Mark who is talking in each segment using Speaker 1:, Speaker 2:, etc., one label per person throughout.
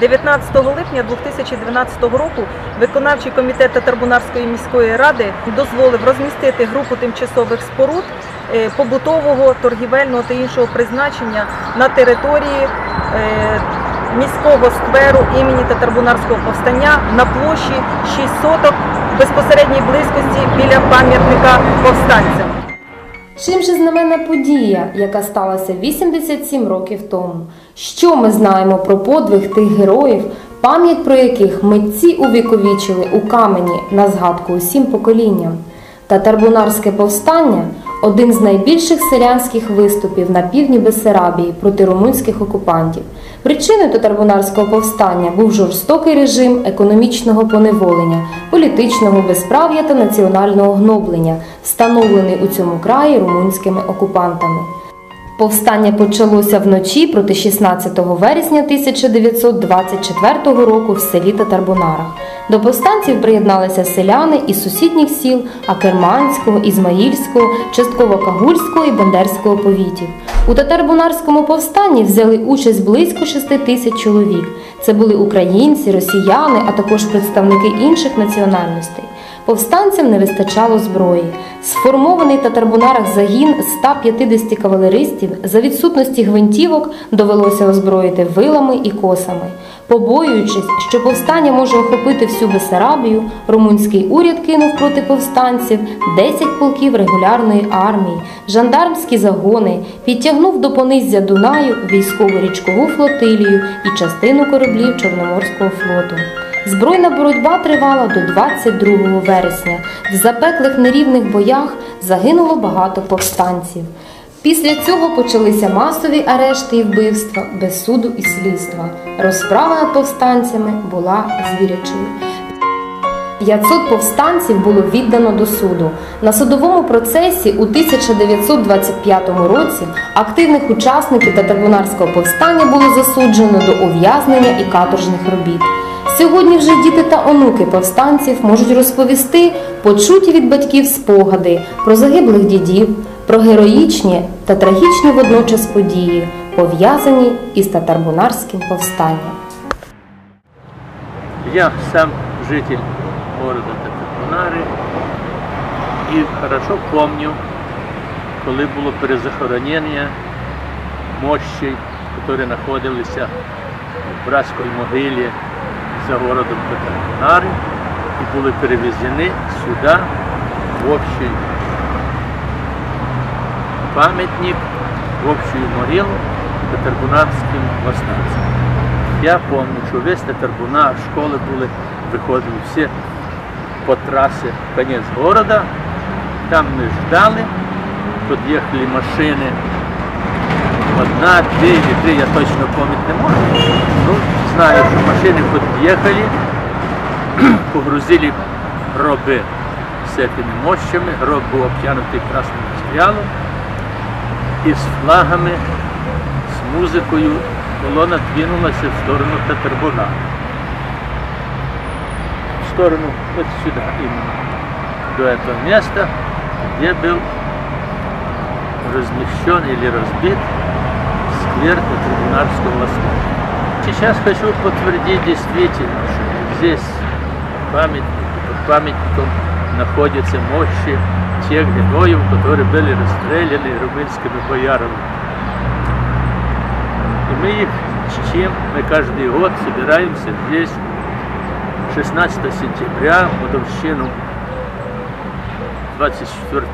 Speaker 1: 19 липня 2012 року виконавчий комітет Татарбунарської міської ради дозволив розмістити групу тимчасових споруд е, побутового, торгівельного та іншого призначення на території е, міського скверу імені Татарбунарського повстання на площі 6 соток в безпосередній близькості біля пам'ятника повстанцям.
Speaker 2: Чим же знаменна подія, яка сталася 87 років тому? Що ми знаємо про подвиг тих героїв, пам'ять про яких митці увіковічили у камені на згадку усім поколінням? Татарбунарське повстання один з найбільших селянських виступів на півдні Бессарабії проти румунських окупантів. Причиною татарбунарського повстання був жорстокий режим економічного поневолення, політичного безправ'я та національного гноблення, встановлений у цьому краї румунськими окупантами. Повстання почалося вночі проти 16 вересня 1924 року в селі Татарбунара. До повстанців приєдналися селяни із сусідніх сіл Акерманського, Ізмаїльського, частково Кагульського і Бендерського повітів. У татарбунарському повстанні взяли участь близько 6 тисяч чоловік. Це були українці, росіяни, а також представники інших національностей. Повстанцям не вистачало зброї. Сформований в татарбунарах загін 150 кавалеристів за відсутності гвинтівок довелося озброїти вилами і косами. Побоюючись, що повстання може охопити всю Бесарабію, румунський уряд кинув проти повстанців 10 полків регулярної армії, жандармські загони, підтягнув до пониззя Дунаю військову річкову флотилію і частину кораблів Чорноморського флоту. Збройна боротьба тривала до 22 вересня. В запеклих нерівних боях загинуло багато повстанців. Після цього почалися масові арешти і вбивства без суду і слідства. Розправа над повстанцями була звірячою. 500 повстанців було віддано до суду. На судовому процесі у 1925 році активних учасників татарбунарського повстання було засуджено до ув'язнення і каторжних робіт. Сьогодні вже діти та онуки повстанців можуть розповісти почуті від батьків спогади про загиблих дідів, про героїчні та трагічні водночас події, пов'язані із татарбунарським повстанням.
Speaker 3: Я сам житель города Татарбунари и хорошо помню, коли було перезахоронення мощей, які знаходилися в братській могилі за городом Татарбунари і були перевезені сюди в общий пам'ятник, в общую могилу татарбунарським восстанцям. Я пам'ятаю, що весь Татарбунар, школи були, виходили всі по трасі в конець города. Там ми ждали, під'їхали машини. Одна, дві три, я точно пам'ятати не можу. Знаю, що машини під'їхали, погрузили гроби з цими мощами, гроб був обтянутий красним матеріалом і з флагами, з музикою колона двинулася в сторону Татарбуна. В сторону вот сюда именно, до этого места, где был размещен или разбит сквер Татарбунарского восстания. Сейчас хочу подтвердить действительно, что здесь памятник, под памятником находятся мощи тех героев, которые были расстреляны румынскими боярами. И мы их чтим, мы каждый год собираемся здесь 16 сентября, годовщину 24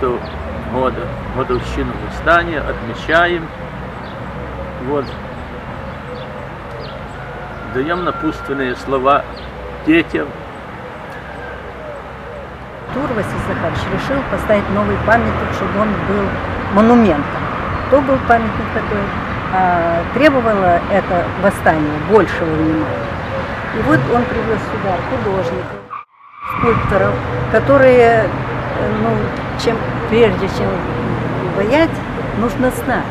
Speaker 3: года, годовщину восстания, отмечаем. Вот. Даем напутственные слова детям,
Speaker 4: Тур Василий Захарович решил поставить новый памятник, чтобы он был монументом. То был памятник такой, а требовало это восстание большего внимания. И вот он привез сюда художников, скульпторов, которые, э, ну, чем, прежде чем воять, нужно знать.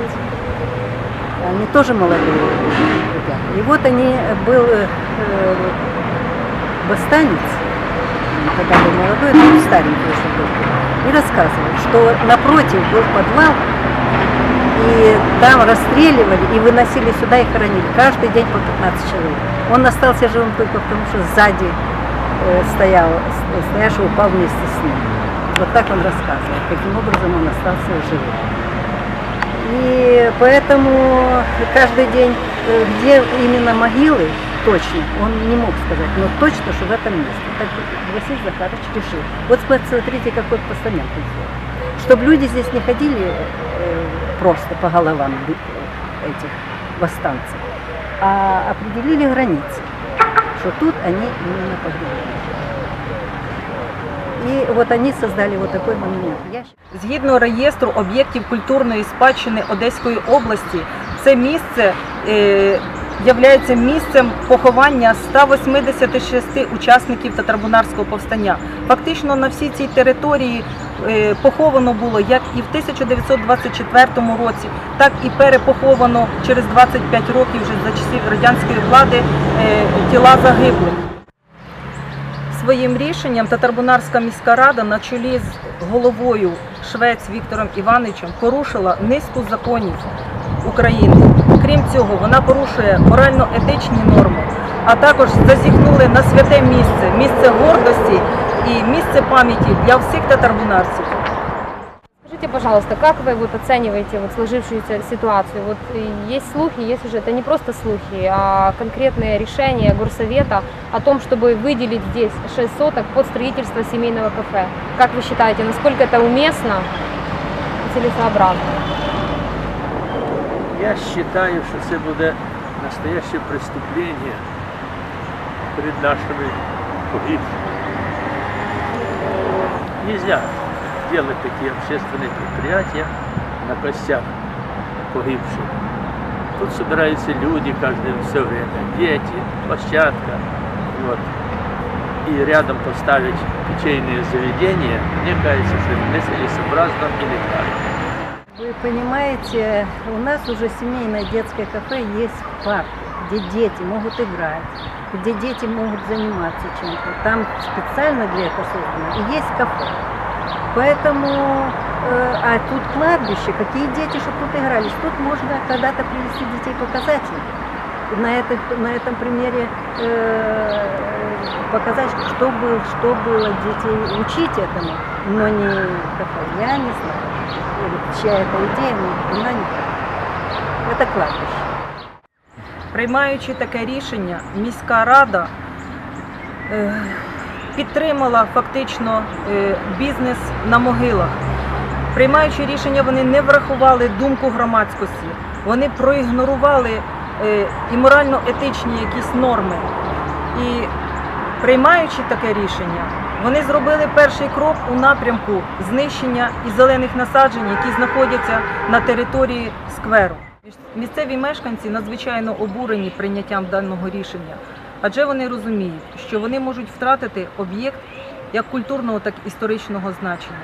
Speaker 4: Они тоже молодые ребята. И вот они, был э, восстанец, он тогда был молодой, но старенький уже был, и рассказывал, что напротив был подвал, И там расстреливали и выносили сюда и хоронили. Каждый день по 15 человек. Он остался живым только потому, что сзади э, стоял, с- стоящий упал вместе с ним. Вот так он рассказывал, каким образом он остался живым. И поэтому каждый день, э, где именно могилы, точно, он не мог сказать, но точно, что в этом месте. Так Василий Захарович решил. Вот смотрите, какой постамент он сделал. Чтобы люди здесь не ходили э, просто по головам этих восстанцев, а определили границы, что тут они именно погребены. И вот они создали вот такой монумент.
Speaker 1: Згідно реєстру об'єктів культурної спадщини Одеської області, це місце е, являється місцем поховання 186 учасників Татарбунарського повстання. Фактично на всій цій території е, поховано було як і в 1924 році, так і перепоховано через 25 років вже за часів радянської влади е, тіла загиблих. Своїм рішенням Татарбунарська міська рада на чолі з головою Швець Віктором Івановичем порушила низку законів України. Крім цього, вона порушує морально-етичні норми, а також зазіхнули на святе місце, місце гордості і місце пам'яті для всіх татарбунарців.
Speaker 2: Скажите, пожалуйста, как вы вот оцениваете вот сложившуюся ситуацию? Вот э, есть слухи, есть уже, это не просто слухи, а конкретные решения горсовета о том, чтобы выделить здесь 6 соток под строительство семейного кафе. Как вы считаете, насколько это уместно и целесообразно?
Speaker 3: Я вважаю, що це буде настояще преступлення перед нашими погибшими. Нельзя Делать такие общественные предприятия на костях погибших. Тут собираются люди каждое все время, дети, площадка. Вот. И рядом поставить питейные заведения, мне кажется, что нецелесообразно и неправильно.
Speaker 4: Вы понимаете, у нас уже семейное детское кафе есть в парке, где дети могут играть, где дети могут заниматься чем-то. Там специально для этого создано. И есть кафе. Поэтому, э, а тут кладбище, какие дети, чтобы тут игрались. Тут можно когда-то привести детей показать им. На, это, на этом примере э, показать, что было, что было детей, учить этому, но не кафе. Я не знаю, э, чья это идея, но она не. Это кладбище.
Speaker 1: Приймаючи таке рішення, міська рада е, підтримала фактично е, бізнес на могилах. Приймаючи рішення, вони не врахували думку громадськості, вони проігнорували е, і морально-етичні якісь норми. І приймаючи таке рішення, вони зробили перший крок у напрямку знищення і зелених насаджень, які знаходяться на території скверу. Місцеві мешканці надзвичайно обурені прийняттям даного рішення, адже вони розуміють, що вони можуть втратити об'єкт як культурного, так і історичного значення.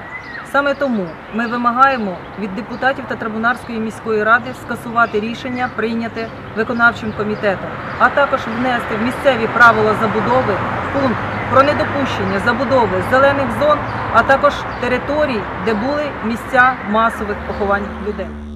Speaker 1: Саме тому ми вимагаємо від депутатів Татрабунарської міської ради скасувати рішення, прийняте виконавчим комітетом, а також внести в місцеві правила забудови пункт про недопущення забудови зелених зон, а також територій, де були місця масових поховань людей.